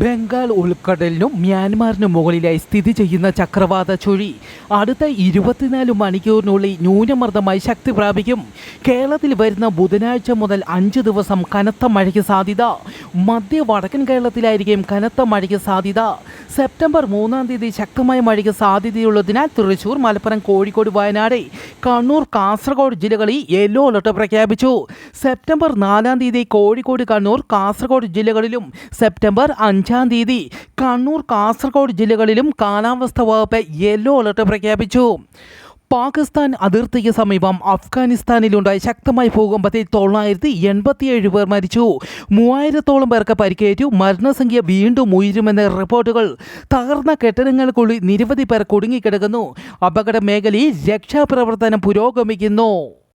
ബംഗാൾ ഉൾക്കടലിനും മ്യാൻമാറിനും മുകളിലായി സ്ഥിതി ചെയ്യുന്ന ചക്രവാത ചുഴി അടുത്ത ഇരുപത്തിനാല് മണിക്കൂറിനുള്ളിൽ ന്യൂനമർദ്ദമായി ശക്തി പ്രാപിക്കും. കേരളത്തിൽ വരുന്ന ബുധനാഴ്ച മുതൽ അഞ്ച് ദിവസം കനത്ത മഴയ്ക്ക് സാധ്യത. മധ്യ വടക്കൻ കേരളത്തിലായിരിക്കും കനത്ത മഴയ്ക്ക് സാധ്യത. സെപ്റ്റംബർ മൂന്നാം തീയതി ശക്തമായ മഴയ്ക്ക് സാധ്യതയുള്ളതിനാൽ തൃശൂർ മലപ്പുറം കോഴിക്കോട് വയനാട് കണ്ണൂർ കാസർഗോഡ് ജില്ലകളിൽ യെല്ലോ അലർട്ട് പ്രഖ്യാപിച്ചു. സെപ്റ്റംബർ നാലാം തീയതി കോഴിക്കോട് കണ്ണൂർ കാസർഗോഡ് ജില്ലകളിലും സെപ്റ്റംബർ അഞ്ചാം തീയതി കണ്ണൂർ കാസർഗോഡ് ജില്ലകളിലും കാലാവസ്ഥ വകുപ്പ് യെല്ലോ അലർട്ട് പ്രഖ്യാപിച്ചു. പാകിസ്ഥാൻ അതിർത്തിക്ക് സമീപം അഫ്ഗാനിസ്ഥാനിലുണ്ടായ ശക്തമായ ഭൂകമ്പത്തിൽ തൊള്ളായിരത്തി എൺപത്തിയേഴ് പേർ മരിച്ചു. മൂവായിരത്തോളം പേർക്ക് പരിക്കേറ്റു. മരണസംഖ്യ വീണ്ടും ഉയരുമെന്ന റിപ്പോർട്ടുകൾ തകർന്ന കെട്ടിടങ്ങൾക്കുള്ളിൽ നിരവധി പേർ കുടുങ്ങിക്കിടക്കുന്നു. അപകട മേഖലയിൽ രക്ഷാപ്രവർത്തനം പുരോഗമിക്കുന്നു.